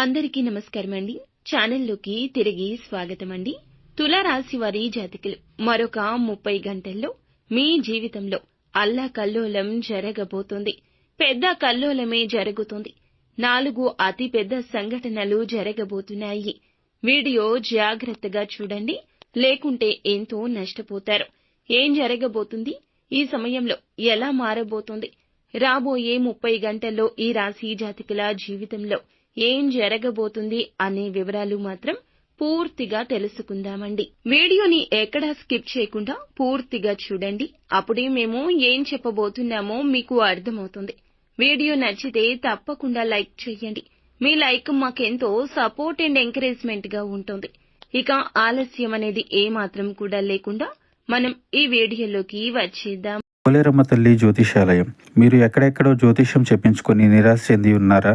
అందరికీ నమస్కారం అండి ఛానల్లోకి తిరిగి స్వాగతం అండి తులారాశి వారి జాతకులు. మరొక ముప్పై గంటల్లో మీ జీవితంలో అల్లా కల్లోలం జరగబోతుంది. పెద్ద కల్లోలమే జరుగుతుంది. నాలుగు అతి పెద్ద సంఘటనలు జరగబోతున్నాయి. వీడియో జాగ్రత్తగా చూడండి. లేకుంటే ఎంతో నష్టపోతారు. ఏం జరగబోతుంది? ఈ సమయంలో ఎలా మారబోతుంది? రాబోయే ముప్పై గంటల్లో ఈ రాశి జాతకుల జీవితంలో ఏం జరగబోతుంది అనే వివరాలు మాత్రం పూర్తిగా తెలుసుకుందామండి. వీడియోని ఎక్కడా స్కిప్ చేయకుండా పూర్తిగా చూడండి. అప్పుడే మేము ఏం చెప్పబోతున్నామో మీకు అర్థమవుతుంది. వీడియో నచ్చితే తప్పకుండా లైక్ చేయండి. మీ లైక్ మాకెంతో సపోర్ట్ అండ్ ఎంకరేజ్మెంట్గా ఉంటుంది. ఇక ఆలస్యం అనేది ఏమాత్రం కూడా లేకుండా మనం ఈ వీడియోలోకి వచ్చేద్దాం. పోలేరమ్మ తల్లి జ్యోతిషాలయం. మీరు ఎక్కడెక్కడో జ్యోతిషం చెప్పించుకొని నిరాశ చెంది ఉన్నారా?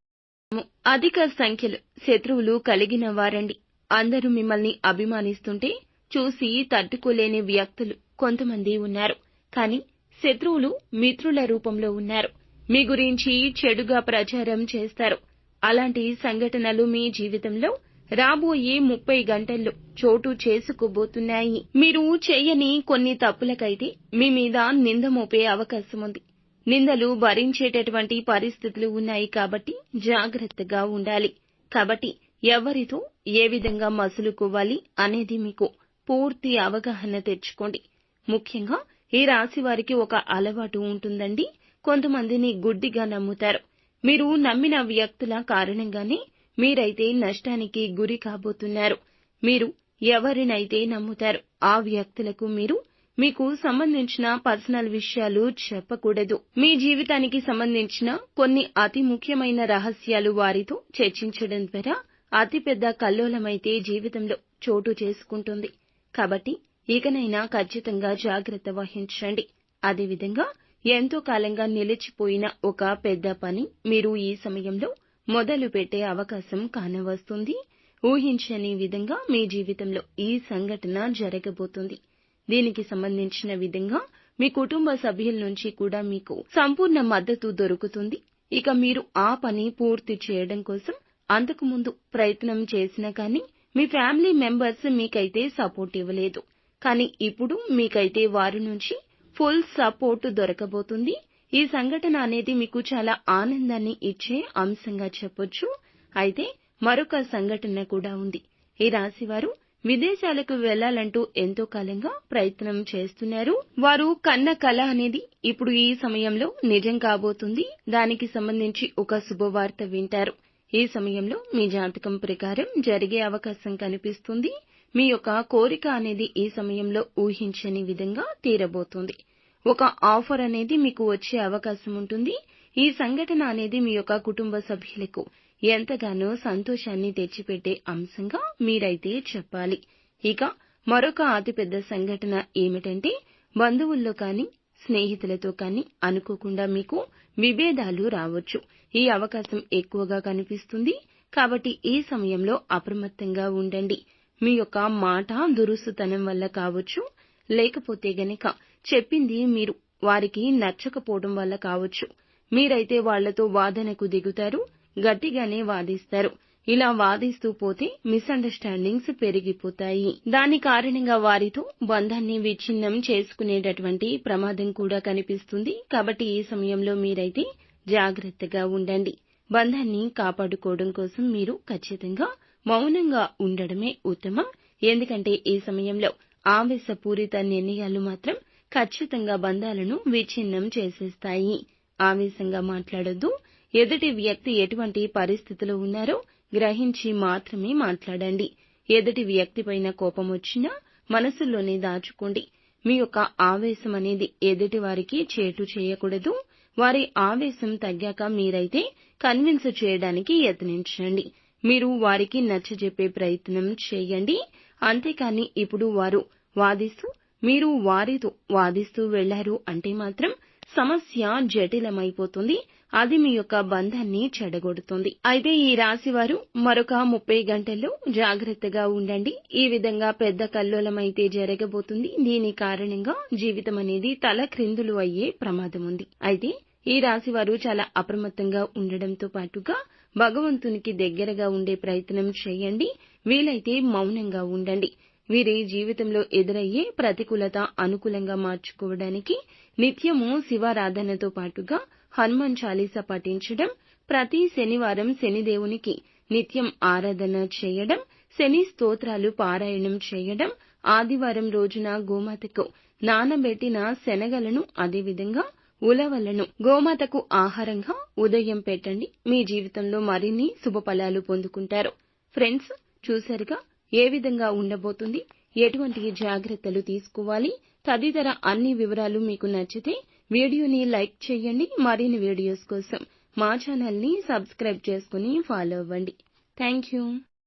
అధిక సంఖ్యలో శత్రువులు కలిగిన వారండి. అందరూ మిమ్మల్ని అభిమానిస్తుంటే చూసి తట్టుకోలేని వ్యక్తులు కొంతమంది ఉన్నారు. కానీ శత్రువులు మిత్రుల రూపంలో ఉన్నారు. మీ గురించి చెడుగా ప్రచారం చేస్తారు. అలాంటి సంఘటనలు మీ జీవితంలో రాబోయే ముప్పై గంటల్లో చోటు చేసుకోబోతున్నాయి. మీరు చేయని కొన్ని తప్పులకైతే మీ మీద నింద మోపే అవకాశం ఉంది నిందలు భరించేటటువంటి పరిస్థితులు ఉన్నాయి కాబట్టి జాగ్రత్తగా ఉండాలి. కాబట్టి ఎవరితో ఏ విధంగా మసులుకోవాలి అనేది మీకు పూర్తి అవగాహన తెచ్చుకోండి. ముఖ్యంగా ఈ రాశి వారికి ఒక అలవాటు ఉంటుందండి. కొంతమందిని గుడ్డిగా నమ్ముతారు. మీరు నమ్మిన వ్యక్తుల కారణంగానే మీరైతే నష్టానికి గురి కాబోతున్నారు. మీరు ఎవరినైతే నమ్ముతారు ఆ వ్యక్తులకు మీరు మీకు సంబంధించిన పర్సనల్ విషయాలు చెప్పకూడదు. మీ జీవితానికి సంబంధించిన కొన్ని అతి ముఖ్యమైన రహస్యాలు వారితో చర్చించడం ద్వారా అతిపెద్ద కల్లోలమైతే జీవితంలో చోటు చేసుకుంటుంది. కాబట్టి ఇకనైనా ఖచ్చితంగా జాగ్రత్త వహించండి. అదేవిధంగా ఎంతో కాలంగా నిలిచిపోయిన ఒక పెద్ద పని మీరు ఈ సమయంలో మొదలు పెట్టే అవకాశం కానవస్తుంది. ఊహించని విధంగా మీ జీవితంలో ఈ సంఘటన జరగబోతుంది. దీనికి సంబంధించిన విధంగా మీ కుటుంబ సభ్యుల నుంచి కూడా మీకు సంపూర్ణ మద్దతు దొరుకుతుంది. ఇక మీరు ఆ పని పూర్తి చేయడం కోసం అంతకుముందు ప్రయత్నం చేసినా కానీ మీ ఫ్యామిలీ మెంబర్స్ మీకైతే సపోర్ట్ ఇవ్వలేదు. కానీ ఇప్పుడు మీకైతే వారి నుంచి ఫుల్ సపోర్ట్ దొరకబోతుంది. ఈ సంఘటన అనేది మీకు చాలా ఆనందాన్ని ఇచ్చే అంశంగా చెప్పొచ్చు. అయితే మరొక సంఘటన కూడా ఉంది. ఈ రాశివారు విదేశాలకు వెళ్ళాలంటూ ఎంతో కాలంగా ప్రయత్నం చేస్తున్నారు. వారు కన్న కళ అనేది ఇప్పుడు ఈ సమయంలో నిజం కాబోతుంది. దానికి సంబంధించి ఒక శుభవార్త వింటారు. ఈ సమయంలో మీ జాతకం ప్రకారం జరిగే అవకాశం కనిపిస్తుంది. మీ యొక్క కోరిక అనేది ఈ సమయంలో ఊహించని విధంగా తీరబోతుంది. ఒక ఆఫర్ అనేది మీకు వచ్చే అవకాశం ఉంటుంది. ఈ సంఘటన అనేది మీ యొక్క కుటుంబ సభ్యులకు ఎంతగానో సంతోషాన్ని తెచ్చిపెట్టే అంశంగా మీరైతే చెప్పాలి. ఇక మరొక అతిపెద్ద సంఘటన ఏమిటంటే బంధువుల్లో కానీ స్నేహితులతో కానీ అనుకోకుండా మీకు విభేదాలు రావచ్చు. ఈ అవకాశం ఎక్కువగా కనిపిస్తుంది. కాబట్టి ఈ సమయంలో అప్రమత్తంగా ఉండండి. మీ యొక్క మాట దురుసుతనం వల్ల కావచ్చు. లేకపోతే గనక చెప్పింది మీరు వారికి నచ్చకపోవడం వల్ల కావచ్చు. మీరైతే వాళ్ళతో వాదనకు దిగుతారు గట్టిగానే వాదిస్తారు. ఇలా వాదిస్తూ పోతే మిస్అండర్స్టాండింగ్స్ పెరిగిపోతాయి. దాని కారణంగా వారితో బంధాన్ని విచ్ఛిన్నం చేసుకునేటటువంటి ప్రమాదం కూడా కనిపిస్తుంది. కాబట్టి ఈ సమయంలో మీరైతే జాగ్రత్తగా ఉండండి. బంధాన్ని కాపాడుకోవడం కోసం మీరు ఖచ్చితంగా మౌనంగా ఉండడమే ఉత్తమం. ఎందుకంటే ఈ సమయంలో ఆవేశపూరిత నిర్ణయాలు మాత్రం ఖచ్చితంగా బంధాలను విచ్ఛిన్నం చేసేస్తాయి. ఆవేశంగా మాట్లాడొద్దు. ఎదుటి వ్యక్తి ఎటువంటి పరిస్థితిలో ఉన్నారో గ్రహించి మాత్రమే మాట్లాడండి. ఎదుటి వ్యక్తిపైన కోపం వచ్చినా మనసులోనే దాచుకోండి. మీ యొక్క ఆవేశం అనేది ఎదుటి వారికి చేటు చేయకూడదు. వారి ఆవేశం తగ్గాక మీరైతే కన్విన్స్ చేయడానికి యత్నించండి. మీరు వారికి నచ్చజెప్పే ప్రయత్నం చేయండి. అంతేకాని ఇప్పుడు వారు వాదిస్తూ మీరు వారితో వాదిస్తూ వెళ్ళారు అంటే మాత్రం సమస్య జటిలమైపోతుంది. అది మీ యొక్క బంధాన్ని చెడగొడుతుంది. అయితే ఈ రాశి వారు మరొక ముప్పై గంటల్లో జాగ్రత్తగా ఉండండి. ఈ విధంగా పెద్ద కల్లోలమైతే జరగబోతుంది. దీని కారణంగా జీవితం అనేది తల క్రిందులు అయ్యే ప్రమాదం ఉంది. అయితే ఈ రాశి వారు చాలా అప్రమత్తంగా ఉండడంతో పాటుగా భగవంతునికి దగ్గరగా ఉండే ప్రయత్నం చేయండి. వీలైతే మౌనంగా ఉండండి. వీరి జీవితంలో ఎదురయ్యే ప్రతికూలత అనుకూలంగా మార్చుకోవడానికి నిత్యము శివారాధనతో పాటుగా హనుమాన్ చాలీసా పఠించడం ప్రతి శనివారం శనిదేవునికి నిత్యం ఆరాధన చేయడం శని స్తోత్రాలు పారాయణం చేయడం ఆదివారం రోజున గోమాతకు నానబెట్టిన శనగలను అదేవిధంగా ఉలవలను గోమాతకు ఆహారంగా ఉదయం పెట్టండి. మీ జీవితంలో మరిన్ని శుభ ఫలాలు పొందుకుంటారు. ఫ్రెండ్స్ చూసారుగా ఏ విధంగా ఉండబోతుంది ఎటువంటి జాగ్రత్తలు తీసుకోవాలి తదితర అన్ని వివరాలు మీకు నచ్చితే వీడియోని లైక్ చేయండి మరిన్ని వీడియోస్ కోసం మా ఛానల్ని సబ్స్క్రైబ్ చేసుకుని ఫాలో అవ్వండి. Thank you.